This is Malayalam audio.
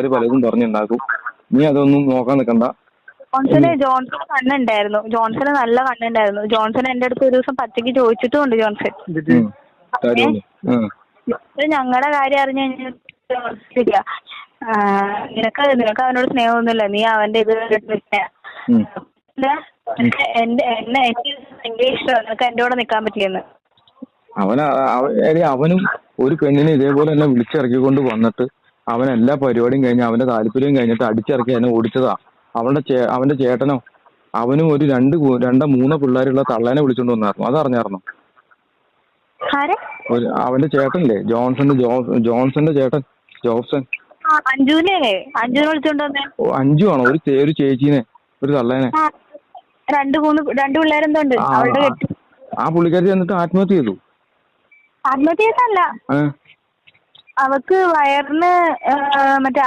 അവർ പലതും പറഞ്ഞുണ്ടാക്കും. നീ അതൊന്നും നോക്കാൻ നിൽക്കണ്ട ജോൺസന് ജോൺസന് കണ്ണുണ്ടായിരുന്നു. ജോൺസന് നല്ല കണ്ണുണ്ടായിരുന്നു. ജോൺസൺ എന്റെ അടുത്ത് ഒരു ദിവസം പച്ചയ്ക്ക് ചോദിച്ചിട്ടുമുണ്ട് ജോൺസൺ ഉം. ജോൺസൺ ഞങ്ങളുടെ കാര്യം അറിഞ്ഞു കഴിഞ്ഞാൽ നിനക്ക് നിനക്ക് അവനോട് സ്നേഹമൊന്നുമില്ല. നീ അവന്റെ ഇത് എന്റെ എന്റെ എന്നെ എനിക്ക് ഭയങ്കര ഇഷ്ടമാണ് നിനക്ക് എന്റെ കൂടെ നിൽക്കാൻ പറ്റിയെന്ന് അവന അവനും ഒരു പെണ്ണിനെ ഇതേപോലെ തന്നെ വിളിച്ചിറക്കിക്കൊണ്ട് വന്നിട്ട് അവൻ എല്ലാ പരിപാടിയും കഴിഞ്ഞ് അവന്റെ താല്പര്യം കഴിഞ്ഞിട്ട് അടിച്ചിറക്കി എന്നെ ഓടിച്ചതാ. അവന്റെ ചേ അവന്റെ ചേട്ടനോ അവനും ഒരു രണ്ട് രണ്ടോ മൂന്നോ പിള്ളേരുള്ള തള്ളേനെ വിളിച്ചോണ്ട് വന്നായിരുന്നു. അതറിഞ്ഞായിരുന്നു? ഒരു അവന്റെ ചേട്ടനില്ലേ? ജോൺസന്റെ ജോൺസന്റെ ചേട്ടൻ ജോബ്സൺ അഞ്ചു ആണോ? ഒരു ഒരു ചേച്ചീനെ ഒരു തള്ളേനെ. ആ രണ്ട് മൂന്ന് രണ്ട് ആ, പുള്ളിക്കാരി എന്നിട്ട് ആത്മഹത്യ ചെയ്തു. ആത്മഹത്യ ചെയ്തല്ല ഏ? അവക്ക് വയറിന് ആ, മറ്റേ